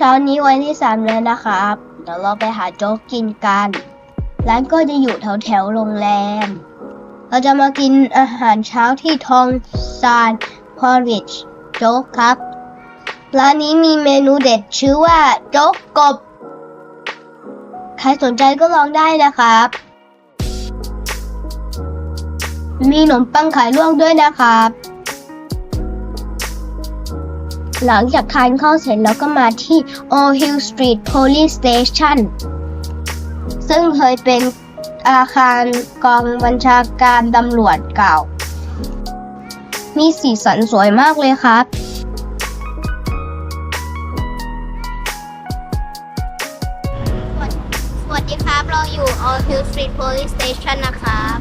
เช้านี้วันที่สามแล้วนะครับ เดี๋ยวเราไปหาโจ๊กกินกัน ร้านก็จะอยู่แถวแถวโรงแรม เราจะมากินอาหารเช้าที่ทองซานพอริชโจ๊กครับ ร้านนี้มีเมนูเด็ดชื่อว่าโจ๊กกบ ใครสนใจก็ลองได้นะครับ มีขนมปังขายลวกด้วยนะครับ หลังจากทานข้าวเสร็จแล้วก็มาที่ Old Hill Street Police Station ซึ่งเคยเป็นอาคารกองบัญชาการตำรวจเก่า มีสีสันสวยมากเลยครับสวัสดีครับ เราอยู่ Old Hill Street Police Station นะครับ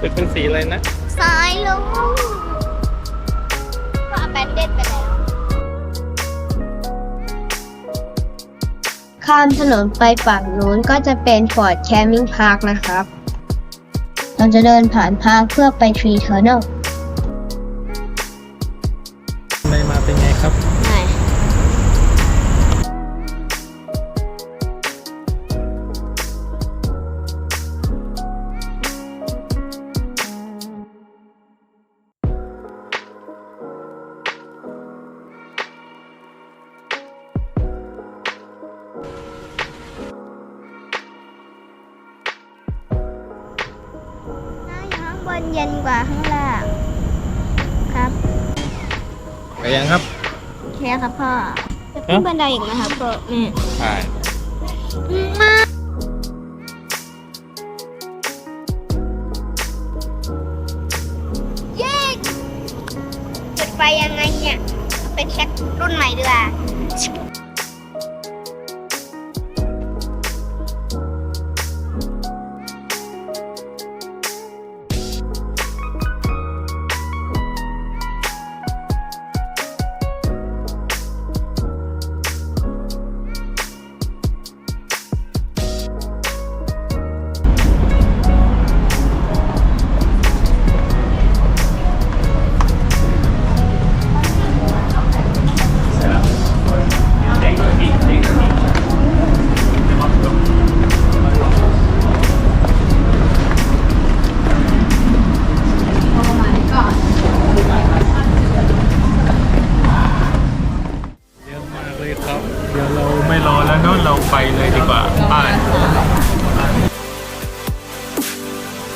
ตึกเป็นสีอะไรนะ สายลง ก็ abandoned ไปแล้วข้ามถนนไปฝั่งนู้นก็จะเป็น Fort Camping Park นะครับ เราจะเดินผ่านพาร์คเพื่อไป Tree Tunnel อะไร เย็นกว่าข้างล่างครับไปยังครับโอเคครับพ่อจะขึ้นบันไดอีกไหมครับพ่อแม่ใช่เย้จุดไฟยังไงเนี่ย เป็นเช็ครุ่นใหม่ดีกว่า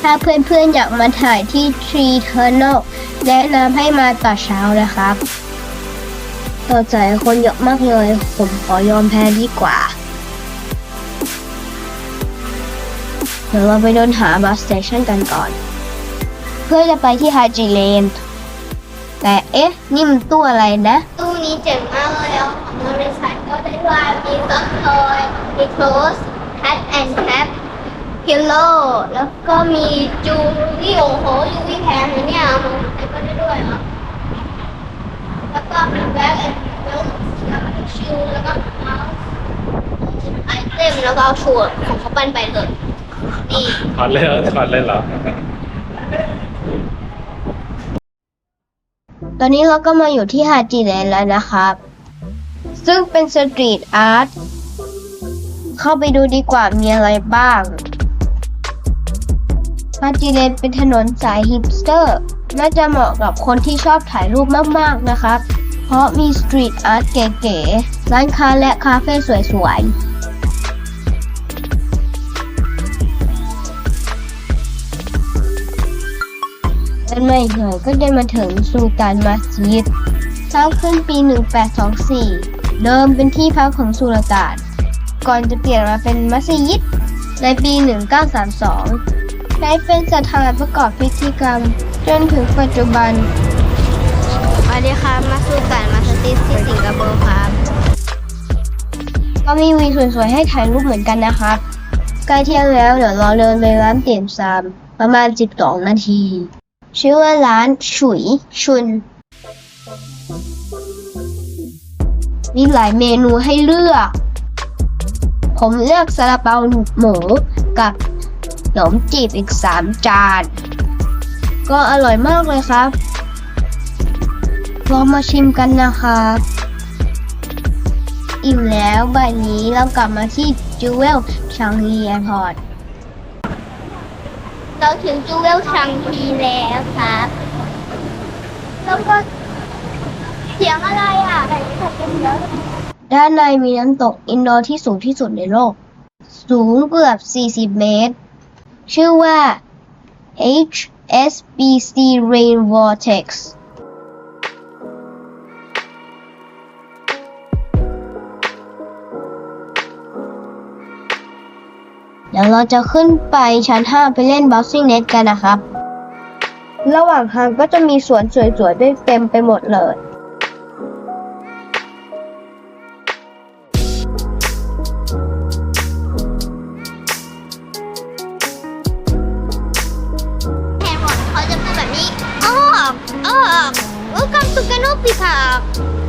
ถ้าเพื่อนๆอยากมาถ่ายที่ Tree Tunnel แนะนำให้มาต่อเช้านะครับต่อใจคนเยอะมากเลย ผมขอยอมแพ้ดีกว่า เดี๋ยวเราไปเดินหาบัสสเตชันกันก่อน เพื่อจะไปที่ฮาจิเลนแต่เอ๊ะ นี่มันตู้อะไรนะ ตู้นี้เจ๋งมากเลยเอาของบริษัทก็ได้ว่ามีซักทอยมีโคลสแคทแอนด์แคป พิลโลแล้วก็มีจูวี่โอ้โหจูวี่แพงเลยเนี่ยเอามาใส่ก็ได้ด้วยเหรอแล้วก็เป็นแบ็คแอนด์เบลแล้วก็ชิวแล้วก็เมาส์ไอเทมแล้วก็เอาชัวร์ของเขาปั้นไปเลยนี่ถอดเลยเหรอถอดเลยเหรอตอนนี้เราก็มาอยู่ที่ฮาจิเลนแล้วนะครับ ซึ่งเป็นสตรีทอาร์ตเข้าไปดูดีกว่ามีอะไรบ้าง ฮาจิเลนเป็นถนนสายฮิปสเตอร์ น่าจะเหมาะกับคนที่ชอบถ่ายรูปมากๆนะครับ เพราะมีสตรีทอาร์ตเก๋ๆ ร้านค้าและคาเฟ่สวยๆเดินมาอีกหน่อยก็ได้มาถึงสุลตานมัสยิดสร้างขึ้นปี 1824 เดิมเป็นที่พักของสุลต่าน ก่อนจะเปลี่ยนมาเป็นมัสยิดในปี 1932 ได้เป็นสถานประกอบพิธีกรรม จนถึงปัจจุบันสวัสดีครับมาสู่การมาสติสที่สิงคโปร์ครับ ก็มีวีสวยๆให้ถ่ายรูปเหมือนกันนะครับใกล้เที่ยงแล้วเดี๋ยวเราเดินไปร้านเตี่ยมซามประมาณ 12 นาที ชื่อว่าร้านฉุยชุน มีหลายเมนูให้เลือก ผมเลือกซาลาเปาหมูกับข นมจีบอีก 3 จาน ก็อร่อยมากเลยครับ ลองมาชิมกันนะครับ อิ่มแล้วบัดนี้เรากลับมาที่จูเวลชางฮีแอร์พอร์ตเราถึงจูเวลชังทีแล้วครับ แล้วก็เสียงอะไรอะแบบนี้แบบเป็นเยอะด้านในมีน้ำตกอินโดที่สูงที่สุดในโลก สูงเกือบ 40 เมตร ชื่อว่า HSBC Rain Vortex เดี๋ยวเราจะขึ้นไปชั้น 5 ไปเล่น Bouncing Net กันนะครับ ระหว่างทางก็จะมีสวนสวยๆด้วยเต็มไปหมดเลย โอ้ก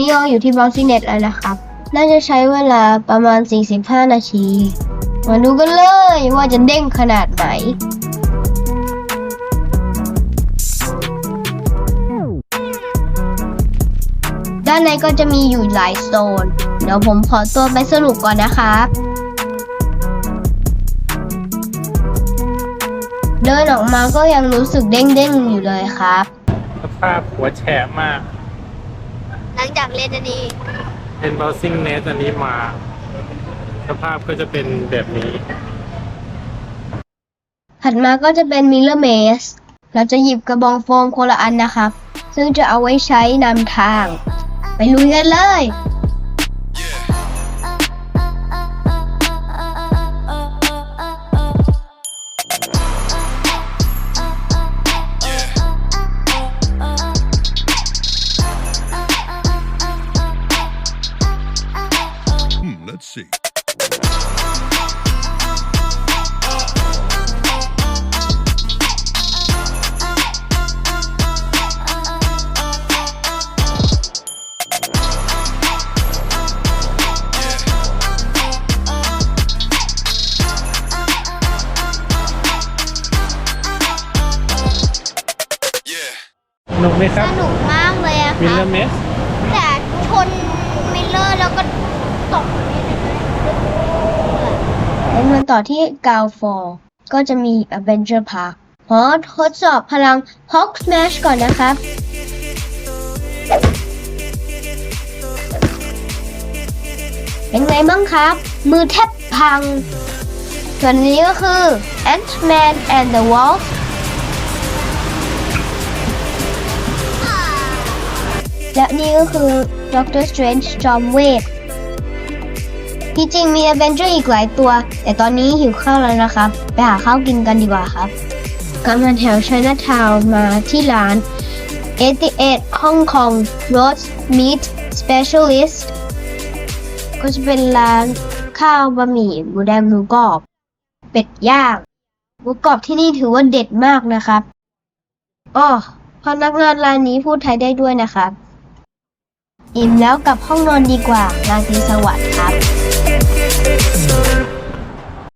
ำตุกกันโนปิค่ะตอนนี้เราอยู่ที่ Bouncing Net แล้วนะครับ น่าจะใช้เวลาประมาณ 45 นาที มาดูกันเลยว่าจะเด้งขนาดไหนด้านในก็จะมีอยู่หลายโซน เดี๋ยวผมขอตัวไปสรุปก่อนนะครับ เดินออกมาก็ยังรู้สึกเด้งๆอยู่เลยครับ สภาพหัวแฉะมาก หลังจากเล่นอันนี้ เป็น bouncing net อันนี้มา สภาพก็จะเป็นแบบนี้ ถัดมาก็จะเป็น Miller Maze เราจะหยิบกระบองโฟมคนละอันนะครับ ซึ่งจะเอาไว้ใช้นำทาง ไปลุยกันเลย นุกไหมคสรับนุกมากเลยอะคมิลรับเลอร์เมสแต่ชนมิลเลอร์แล้วก็ตกแล้วมาต่อที่กาวฟอร์ก็จะมี Adventure Park ขอทดสอบพลัง Hulk Smash ก่อนนะครับ เป็นไงบ้างครับ มือแทบพัง ส่วนนี้ก็คือ Ant-Man and the Wasp และนี่ก็คือ Doctor Strange จอมเวทที่จริงมี a อ v e n g e r อีกหลายตัว แต่ตอนนี้หิวข้าวแล้วนะครับ ไปหาข้าวกินกันดีกว่าครับกำลังแถว Chinatown มาที่ร้าน 88 Hong Kong Roast Meat Specialist ก็จะเป็นร้านข้าวบะหมี่หมูแดงหมูกรอบ เป็ดย่างหมูกรอบที่นี่ถือว่าเด็ดมากนะครับอ้อพนักงานร้านนี้พูดไทยได้ด้วยนะครับ อิ่มแล้วกลับห้องนอนดีกว่า นาทีสวัสดิ์ครับ